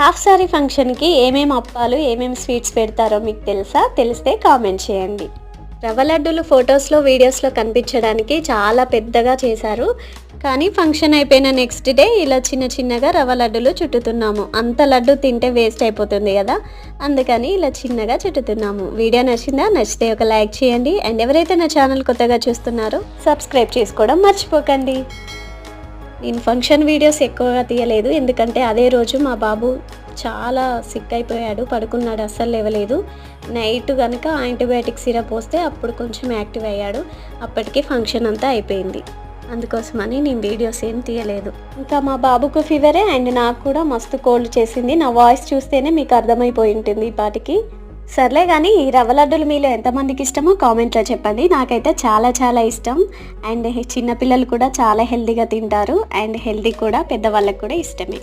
Half sorry ఫంక్షన్కి ఏమేమి అప్పాలు ఏమేమి స్వీట్స్ పెడతారో మీకు తెలుసా? తెలిస్తే కామెంట్ చేయండి. రవ్వ లడ్డూలు ఫొటోస్లో వీడియోస్లో కనిపించడానికి చాలా పెద్దగా చేశారు. కానీ ఫంక్షన్ అయిపోయిన నెక్స్ట్ డే ఇలా చిన్న చిన్నగా రవ్వ లడ్డులు చుట్టుతున్నాము. అంత లడ్డు తింటే వేస్ట్ అయిపోతుంది కదా? అందుకని ఇలా చిన్నగా చుట్టుతున్నాము. వీడియో నచ్చిందా? నచ్చితే ఒక లైక్ చేయండి. అండ్ ఎవరైతే నా ఛానల్ కొత్తగా చూస్తున్నారో సబ్స్క్రైబ్ చేసుకోవడం మర్చిపోకండి. నేను ఫంక్షన్ వీడియోస్ ఎక్కువగా తీయలేదు. ఎందుకంటే అదే రోజు మా బాబు చాలా సిక్ అయిపోయాడు పడుకున్నాడు అస్సలు లేవలేదు. నైట్ కనుక యాంటీబయాటిక్ సిరప్ పోస్తే అప్పుడు కొంచెం యాక్టివ్ అయ్యాడు. అప్పటికి ఫంక్షన్ అంతా అయిపోయింది. అందుకోసమని నేను వీడియోస్ ఏం తీయలేదు. ఇంకా మా బాబుకు ఫీవరే అండ్ నాకు కూడా మస్తు కోల్డ్ చేసింది. నా వాయిస్ చూస్తేనే మీకు అర్థమైపోయి ఉంటుంది ఈ పాటికి. సర్లే కానీ ఈ రవ్వ లడ్డులు మీలో ఎంతమందికి ఇష్టమో కామెంట్లో చెప్పండి. నాకైతే చాలా చాలా ఇష్టం. అండ్ చిన్నపిల్లలు కూడా చాలా హెల్తీగా తింటారు. అండ్ హెల్తీ కూడా పెద్దవాళ్ళకి కూడా ఇష్టమే.